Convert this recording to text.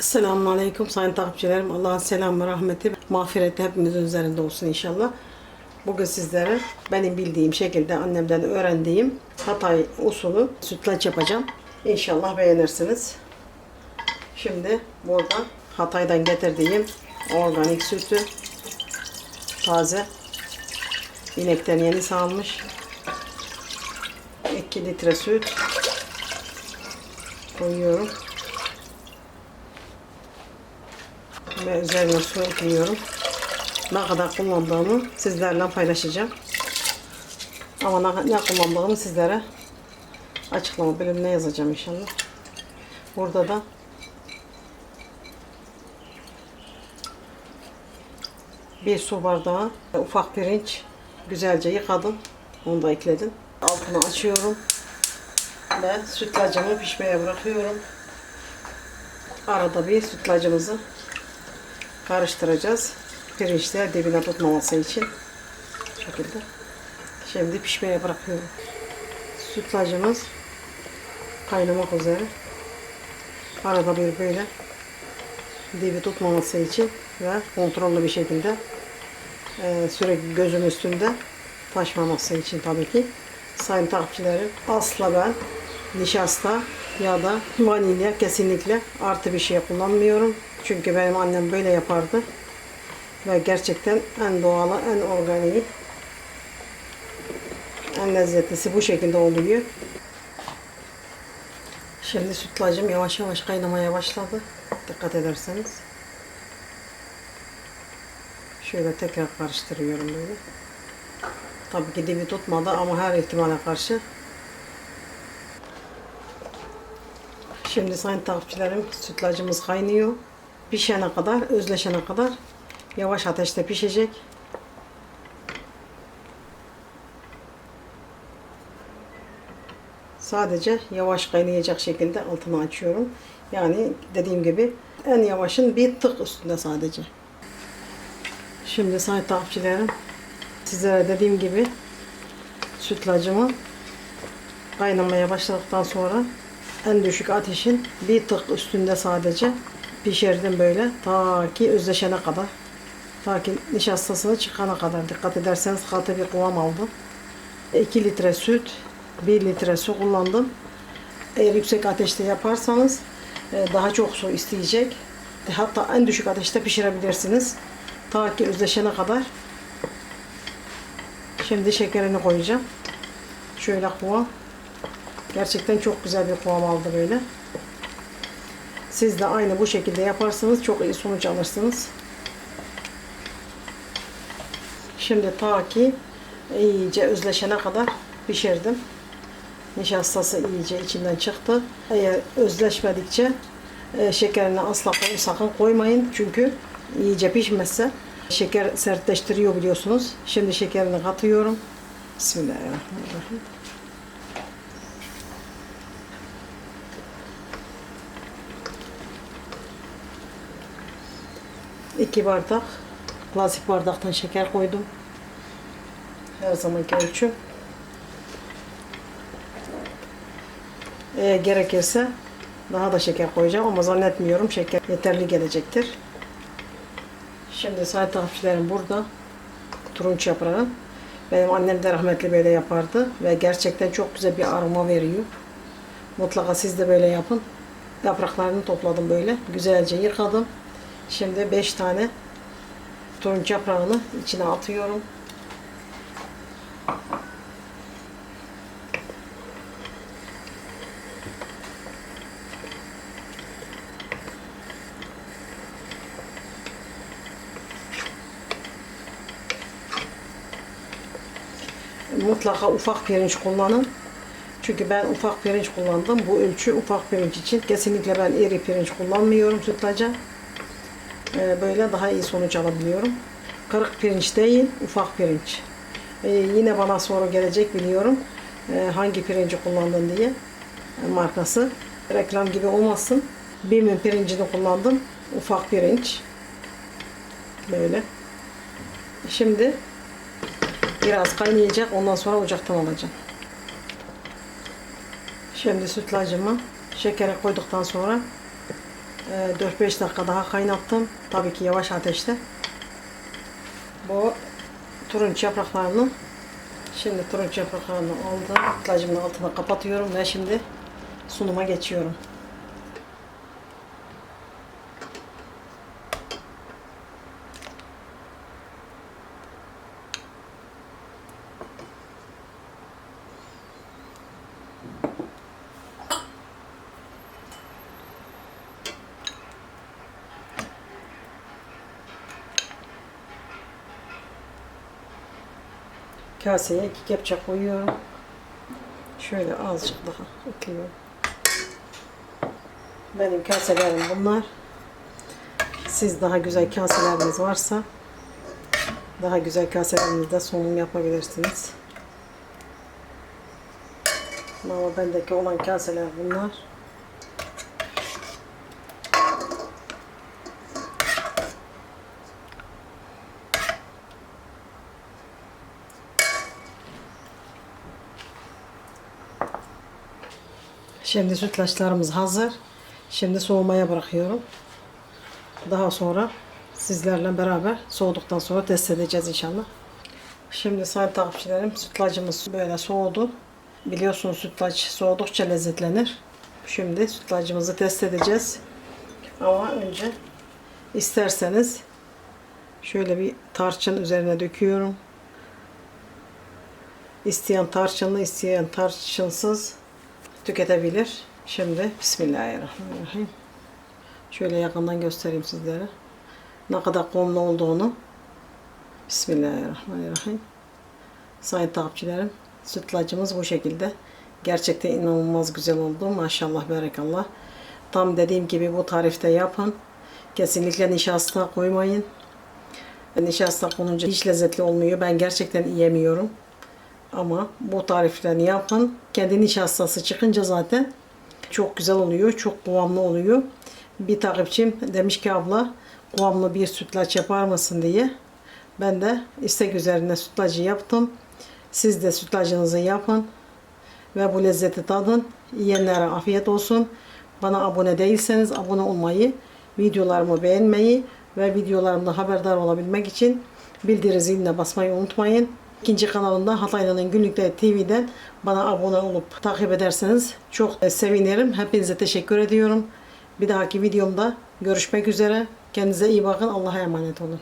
Selamun Aleyküm sayın takipçilerim. Allah'ın selamı, rahmeti, mağfireti hepimizin üzerinde olsun inşallah. Bugün sizlere benim bildiğim şekilde annemden öğrendiğim Hatay usulü sütlaç yapacağım. İnşallah beğenirsiniz. Şimdi burada Hatay'dan getirdiğim organik sütü taze inekten yeni sağılmış 2 litre süt koyuyorum. Ve üzerine su ekliyorum. Ne kadar kullandığımı sizlerle paylaşacağım. Ama ne, ne kullandığımı sizlere açıklama bölümüne yazacağım inşallah. Burada da bir su bardağı ufak pirinç güzelce yıkadım. Onu da ekledim. Altını açıyorum. Ve sütlacımı pişmeye bırakıyorum. Arada bir sütlacımızı karıştıracağız. Pirinçler dibine tutmaması için. Bu şekilde. Şimdi pişmeye bırakıyorum. Sütlacımız kaynamak üzere. Arada bir böyle dibi tutmaması için ve kontrollü bir şekilde e, sürekli gözüm üstünde taşmaması için tabii ki. Sayın takipçilerim asla ben nişasta ya da vanilya kesinlikle artı bir şey kullanmıyorum. Çünkü benim annem böyle yapardı. Ve gerçekten en doğalı, en organiği, en lezzetlisi bu şekilde oluyor. Şimdi sütlacım yavaş yavaş kaynamaya başladı. Dikkat ederseniz. Şöyle tekrar karıştırıyorum böyle. Tabii ki dibi tutmadı ama her ihtimale karşı Şimdi sayın takipçilerim sütlacımız kaynıyor. Pişene kadar, özleşene kadar yavaş ateşte pişecek. Sadece yavaş kaynayacak şekilde altını açıyorum. Yani dediğim gibi en yavaşın bir tık üstünde sadece. Şimdi sayın takipçilerim sizlere dediğim gibi sütlacımı kaynamaya başladıktan sonra en düşük ateşin bir tık üstünde sadece pişirdim böyle ta ki özleşene kadar. Ta ki nişastasını çıkana kadar dikkat ederseniz katı bir kıvam aldım. 2 litre süt, 1 litre su kullandım. Eğer yüksek ateşte yaparsanız e, daha çok su isteyecek. Hatta en düşük ateşte pişirebilirsiniz. Ta ki özleşene kadar. Şimdi şekerini koyacağım. Şöyle kıvam. Gerçekten çok güzel bir kıvam aldı böyle. Siz de aynı bu şekilde yaparsanız çok iyi sonuç alırsınız. Şimdi ta ki iyice özleşene kadar pişirdim. Nişastası iyice içinden çıktı. Eğer özleşmedikçe e, şekerini asla koy, sakın koymayın. Çünkü iyice pişmezse şeker sertleştiriyor biliyorsunuz. Şimdi şekerini katıyorum. Bismillahirrahmanirrahim. 2 bardak klasik bardaktan şeker koydum. Her zamanki ölçü. Eğer gerekirse daha da şeker koyacağım ama zannetmiyorum şeker yeterli gelecektir. Şimdi sayın takipçilerim burada turunç yaprağı. Benim annem de rahmetli böyle yapardı ve gerçekten çok güzel bir aroma veriyor. Mutlaka siz de böyle yapın. Yapraklarını topladım böyle. Güzelce yıkadım. Şimdi 5 tane turunç yaprağını içine atıyorum. Mutlaka ufak pirinç kullanın. Çünkü ben ufak pirinç kullandım. Bu ölçü ufak pirinç için. Kesinlikle ben iri pirinç kullanmıyorum sütlaca. Ee, böyle daha iyi sonuç alabiliyorum. Kırık pirinç değil, ufak pirinç. Ee, yine bana soru gelecek biliyorum. Ee, hangi pirinci kullandın diye. Ee, markası. Reklam gibi olmasın. Bim'in pirincini kullandım. Ufak pirinç. Böyle. Şimdi biraz kaynayacak. Ondan sonra ocaktan alacağım. Şimdi sütlacımı şekere koyduktan sonra 4-5 dakika daha kaynattım. Tabii ki yavaş ateşte. Bu turunç yapraklarını şimdi turunç yapraklarını aldım. Sütlacımın altına kapatıyorum ve şimdi sunuma geçiyorum. Kaseye iki kepçe koyuyorum. Şöyle azıcık daha ekliyorum. Benim kaselerim bunlar. Siz daha güzel kaseleriniz varsa daha güzel kaselerinizde sunum yapabilirsiniz. Ama bendeki olan kaseler bunlar. Şimdi sütlaçlarımız hazır. Şimdi soğumaya bırakıyorum. Daha sonra sizlerle beraber soğuduktan sonra test edeceğiz inşallah. Şimdi sayın takipçilerim sütlacımız böyle soğudu. Biliyorsunuz sütlaç soğudukça lezzetlenir. Şimdi sütlacımızı test edeceğiz. Ama önce isterseniz şöyle bir tarçın üzerine döküyorum. İsteyen tarçınlı, isteyen tarçınsız tüketebilir. Şimdi Bismillahirrahmanirrahim. Şöyle yakından göstereyim sizlere. Ne kadar komlu olduğunu. Bismillahirrahmanirrahim. Sayın takipçilerim, sütlacımız bu şekilde. Gerçekten inanılmaz güzel oldu. Maşallah, berekallah. Tam dediğim gibi bu tarifte yapın. Kesinlikle nişasta koymayın. Nişasta konunca hiç lezzetli olmuyor. Ben gerçekten yiyemiyorum. Ama bu tariflerini yapın. Kendi nişastası çıkınca zaten çok güzel oluyor. Çok kıvamlı oluyor. Bir takipçim demiş ki abla kıvamlı bir sütlaç yapar mısın diye. Ben de istek üzerine sütlacı yaptım. Siz de sütlacınızı yapın. Ve bu lezzeti tadın. Yiyenlere afiyet olsun. Bana abone değilseniz abone olmayı, videolarımı beğenmeyi ve videolarımda haberdar olabilmek için bildiri ziline basmayı unutmayın. İkinci kanalında Hataylı'nın Günlükleri TV'den bana abone olup takip ederseniz çok sevinirim. Hepinize teşekkür ediyorum. Bir dahaki videomda görüşmek üzere. Kendinize iyi bakın. Allah'a emanet olun.